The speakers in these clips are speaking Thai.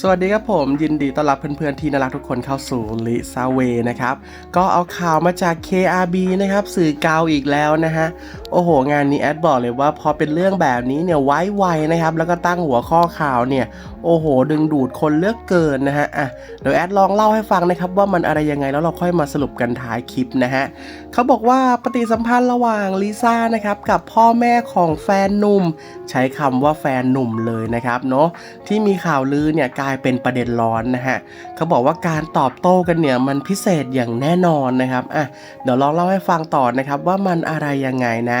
สวัสดีครับผมยินดีต้อนรับเพื่อนๆที่น่ารักทุกคนเข้าสู่ลิซาเวนะครับ ก็เอาข่าวมาจาก KRB นะครับ สื่อกาอีกแล้วนะฮะ โอ้โห งานนี้แอดบอกเลยว่าพอเป็นเรื่องแบบนี้เนี่ยไว้ไวนะครับ แล้วก็ตั้งหัวข้อข่าวเนี่ย โอ้โห ดึงดูดคนเลือกเกินนะฮะอะเดี๋ยวแอดลองเล่าให้ฟังนะครับว่ามันอะไรยังไงแล้วเราค่อยมาสรุปกันท้ายคลิปนะฮะเขาบอกว่าปฏิสัมพันธ์ระหว่างลิซ่านะครับกับพ่อแม่ของแฟนหนุ่ม ใช้คำว่าแฟนหนุ่มเลยนะครับเนาะที่มีข่าวลือเนี่ยกลายเป็นประเด็นร้อนนะฮะเขาบอกว่าการตอบโต้กันเนี่ยมันพิเศษอย่างแน่นอนนะครับอะเดี๋ยวลองเล่าให้ฟังต่อนะครับว่ามันอะไรยังไงนะ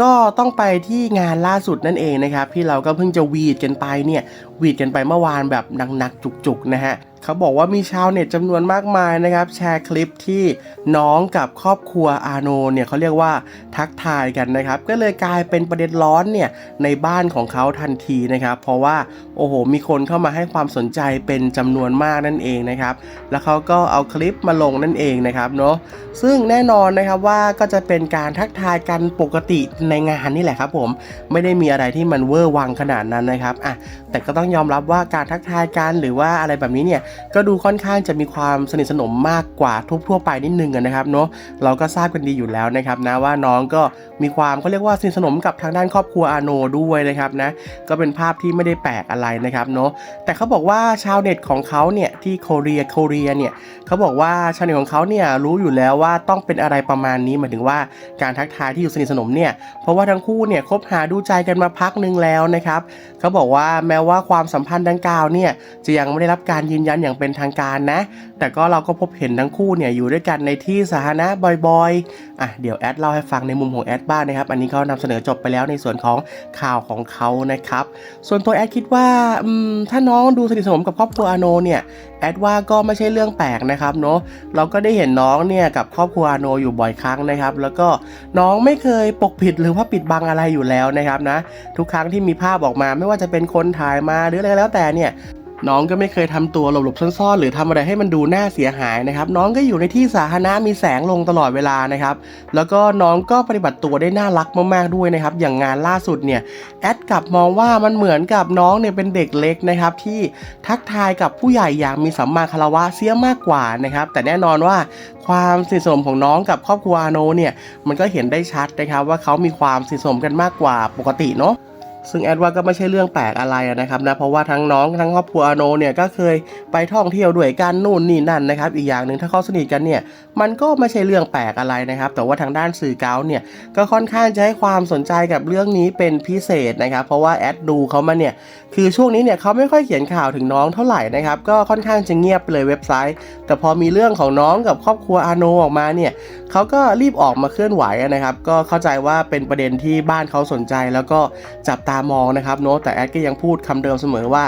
ก็ต้องไปที่งานล่าสุดนั่นเองนะครับที่เราก็เพิ่งจะวีดกันไปเนี่ยวีดกันไปเมื่อวานแบบหนักๆจุกๆนะฮะเขาบอกว่ามีชาวเน็ตจำนวนมากมายนะครับ แชร์คลิปที่น้องกับครอบครัวอาโนเนี่ยเขาเรียกว่าทักทายกันนะครับ ก็เลยกลายเป็นประเด็นร้อนเนี่ยในบ้านของเขาทันทีนะครับ เพราะว่าโอ้โห มีคนเข้ามาให้ความสนใจเป็นจำนวนมากนั่นเองนะครับ แล้วเขาก็เอาคลิปมาลงนั่นเองนะครับเนาะซึ่งแน่นอนนะครับว่าก็จะเป็นการทักทายกันปกติในงานนี่แหละครับผมไม่ได้มีอะไรที่มันเวอร์วังขนาดนั้นนะครับอะแต่ก็ต้องยอมรับว่าการทักทายกันหรือว่าอะไรแบบนี้เนี่ยก็ดูค่อนข้างจะมีความสนิทสนมมากกว่าทั่วๆไปนิดนึงนะครับเนาะเราก็ทราบกันดีอยู่แล้วนะครับนะว่าน้องก็มีความเขาเรียกว่าสนิทสนมกับทางด้านครอบครัวอาโนด้วยนะครับนะก็เป็นภาพที่ไม่ได้แปลกอะไรนะครับเนาะแต่เขาบอกว่าชาวเน็ตของเขาเนี่ยที่โคเรียโคเรียเนี่ยเขาบอกว่าชาวเน็ตของเขาเนี่ยรู้อยู่แล้วว่าต้องเป็นอะไรประมาณนี้หมายถึงว่าการทักทายที่อยู่สนิทสนมเนี่ยเพราะว่าทั้งคู่เนี่ยคบหาดูใจกันมาพักหนึ่งแล้วนะครับเขาบอกว่าแม้ว่าความสัมพันธ์ดังกล่าวเนี่ยจะยังไม่ได้รับการยืนยันอย่างเป็นทางการนะ แต่ก็เราก็พบเห็นทั้งคู่เนี่ยอยู่ด้วยกันในที่สาธารณะบ่อยๆอะเดี๋ยวแอดเล่าให้ฟังในมุมของแอดบ้างนะครับ อันนี้เขานำเสนอจบไปแล้วในส่วนของข่าวของเขานะครับ ส่วนตัวแอดคิดว่าอืมถ้าน้องดูสนิทสนมกับครอบครัวอาโนเนี่ยแอดว่าก็ไม่ใช่เรื่องแปลกนะครับเนาะเราก็ได้เห็นน้องเนี่ยกับครอบครัวอาโนอยู่บ่อยครั้งนะครับ แล้วก็น้องไม่เคยปกปิดหรือว่าปิดบังอะไรอยู่แล้วนะครับนะทุกครั้งที่มีภาพออกมาไม่ว่าจะเป็นคนถ่ายมาหรืออะไรแล้วแต่เนี่ย น้องก็ไม่เคยทำตัวหลบๆซ่อนๆ หรือทำอะไรให้มันดูน่าเสียหายนะครับ น้องก็อยู่ในที่สาธารณะมีแสงลงตลอดเวลานะครับ แล้วก็น้องก็ปฏิบัติตัวได้น่ารักมากๆด้วยนะครับ อย่างงานล่าสุดเนี่ยแอดกลับมองว่ามันเหมือนกับน้องเนี่ยเป็นเด็กเล็กนะครับ ที่ทักทายกับผู้ใหญ่อย่างมีสัมมาคารวะเสียมากกว่านะครับ แต่แน่นอนว่าความสนิทสนมของน้องกับครอบครัวโนเนี่ยมันก็เห็นได้ชัดนะครับว่าเขามีความสนิทสนมกันมากกว่าปกติเนาะ ซึ่งแอดว่าก็ไม่ใช่เรื่องแปลกอะไรนะครับนะเพราะว่าทั้งน้องทั้งครอบครัวอโนเนี่ยก็เคยไปท่องเที่ยวด้วยกันนู่นนี่นั่นนะครับอีกอย่างหนึ่งถ้าเขาสนิทกันเนี่ยมันก็ไม่ใช่เรื่องแปลกอะไรนะครับแต่ว่าทางด้านสื่อเกาเนี่ยก็ค่อนข้างจะให้ความสนใจกับเรื่องนี้เป็นพิเศษนะครับเพราะว่าแอดดูเขามาเนี่ยคือช่วงนี้เนี่ยเขาไม่ค่อยเขียนข่าวถึงน้องเท่าไหร่นะครับก็ค่อนข้างจะเงียบไปเลยเว็บไซต์ แต่พอมีเรื่องของน้องกับครอบครัวอาโนออกมาเนี่ยเขาก็รีบออกมาเคลื่อนไหวนะครับก็เข้าใจว่าเป็นประเด็นที่บ้านเขาสนใจแล้วก็จับตามองนะครับโน้ตแต่แอดก็ยังพูดคำเดิมเสมอว่า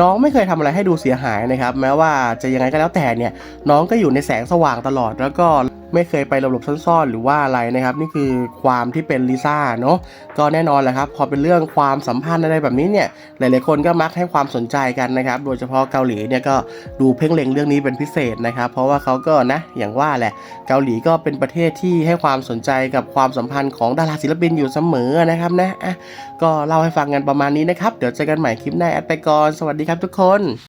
น้องไม่เคยทำอะไรให้ดูเสียหายนะครับแม้ว่าจะยังไงก็แล้วแต่เนี่ยน้องก็อยู่ในแสงสว่างตลอดแล้วก็ ไม่เคยไปหลบๆซ่อนๆ หรือว่าอะไรนะครับ นี่คือความที่เป็นลิซ่าเนาะก็แน่นอนแหละครับ พอเป็นเรื่องความสัมพันธ์อะไรแบบนี้เนี่ยหลายๆคนก็มักให้ความสนใจกันนะครับ โดยเฉพาะเกาหลีเนี่ยก็ดูเพ่งเล็งเรื่องนี้เป็นพิเศษนะครับ เพราะว่าเขาก็นะอย่างว่าแหละเกาหลีก็เป็นประเทศที่ให้ความสนใจกับความสัมพันธ์ของดาราศิลปินอยู่เสมอนะครับนะอะก็เล่าให้ฟังกันประมาณนี้นะครับ เดี๋ยวเจอกันใหม่คลิปหน้าแอดไปก่อนสวัสดีครับทุกคน